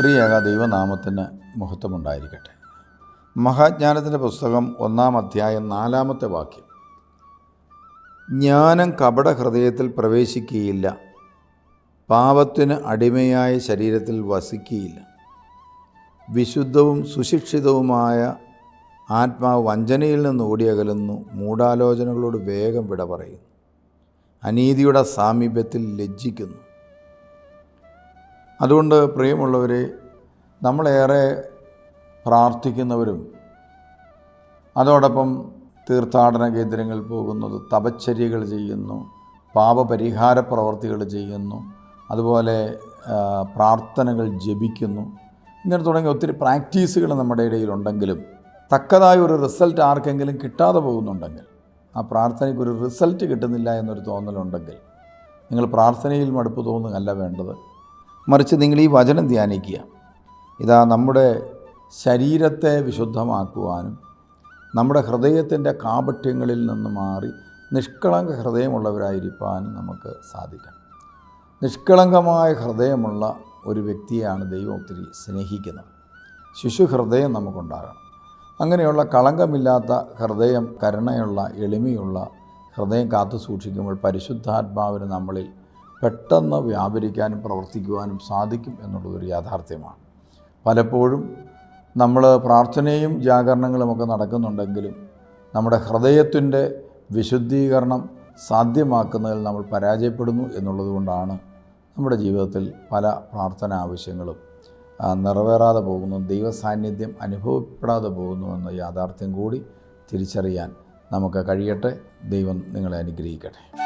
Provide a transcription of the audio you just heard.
ത്രിയേക ദൈവനാമത്തിന് മഹത്വമുണ്ടായിരിക്കട്ടെ. മഹാജ്ഞാനത്തിന്റെ പുസ്തകം ഒന്നാം അധ്യായം നാലാമത്തെ വാക്യം. ജ്ഞാനം കപട ഹൃദയത്തിൽ പ്രവേശിക്കുകയില്ല. പാപത്തിന് അടിമയായ ശരീരത്തിൽ വസിക്കുകയില്ല. വിശുദ്ധവും സുശിക്ഷിതവുമായ ആത്മാവ് വഞ്ചനയിൽ നിന്ന് ഓടിയകലുന്നു. മൂഢാലോചനകളോട് വേഗം വിട പറയുന്നു. അനീതിയുടെ സാമീപ്യത്തിൽ ലജ്ജിക്കുന്നു. അതുകൊണ്ട് പ്രിയമുള്ളവരെ നമ്മളേറെ പ്രാർത്ഥിക്കുന്നവരും അതോടൊപ്പം തീർത്ഥാടന കേന്ദ്രങ്ങളിൽ പോകുന്നത് തപച്ചര്യകൾ ചെയ്യുന്നു പാപപരിഹാര പ്രവർത്തികൾ ചെയ്യുന്നു അതുപോലെ പ്രാർത്ഥനകൾ ജപിക്കുന്നു. ഇങ്ങനെ തുടങ്ങിയ ഒത്തിരി പ്രാക്ടീസുകൾ നമ്മുടെ ഇടയിലുണ്ടെങ്കിലും തക്കതായ ഒരു റിസൾട്ട് ആർക്കെങ്കിലും കിട്ടാതെ പോകുന്നുണ്ടെങ്കിൽ ആ പ്രാർത്ഥനയ്ക്ക് ഒരു റിസൾട്ട് കിട്ടുന്നില്ല എന്നൊരു തോന്നലുണ്ടെങ്കിൽ നിങ്ങൾ പ്രാർത്ഥനയിൽ മടുപ്പ് തോന്നുകയല്ല വേണ്ടത്. മറിച്ച് നിങ്ങൾ ഈ വചനം ധ്യാനിക്കുക. ഇതാ നമ്മുടെ ശരീരത്തെ വിശുദ്ധമാക്കുവാനും നമ്മുടെ ഹൃദയത്തിന്റെ കാപട്യങ്ങളിൽ നിന്ന് മാറി നിഷ്കളങ്ക ഹൃദയമുള്ളവരായിരിക്കാനും നമുക്ക് സാധിക്കണം നിഷ്കളങ്കമായ ഹൃദയമുള്ള ഒരു വ്യക്തിയാണ് ദൈവം ഒത്തിരി സ്നേഹിക്കുന്നത്. ശിശു ഹൃദയം നമുക്കുണ്ടാകണം. അങ്ങനെയുള്ള കളങ്കമില്ലാത്ത ഹൃദയം കരുണയുള്ള എളിമയുള്ള ഹൃദയം കാത്തു സൂക്ഷിക്കുമ്പോൾ പരിശുദ്ധാത്മാവിന് നമ്മളിൽ പെട്ടെന്ന് വ്യാപരിക്കാനും പ്രവർത്തിക്കുവാനും സാധിക്കും എന്നുള്ളതൊരു യാഥാർത്ഥ്യമാണ്. പലപ്പോഴും നമ്മൾ പ്രാർത്ഥനയും ജാഗരണങ്ങളുമൊക്കെ നടക്കുന്നുണ്ടെങ്കിലും നമ്മുടെ ഹൃദയത്തിന്റെ വിശുദ്ധീകരണം സാധ്യമാക്കുന്നതിൽ നമ്മൾ പരാജയപ്പെടുന്നു എന്നുള്ളതുകൊണ്ടാണ് നമ്മുടെ ജീവിതത്തിൽ പല പ്രാർത്ഥന ആവശ്യങ്ങളും നിറവേറാതെ പോകുന്നു ദൈവസാന്നിധ്യം അനുഭവപ്പെടാതെ പോകുന്നു എന്ന യാഥാർത്ഥ്യം കൂടി തിരിച്ചറിയാൻ നമുക്ക് കഴിയട്ടെ. ദൈവം നിങ്ങളെ അനുഗ്രഹിക്കട്ടെ.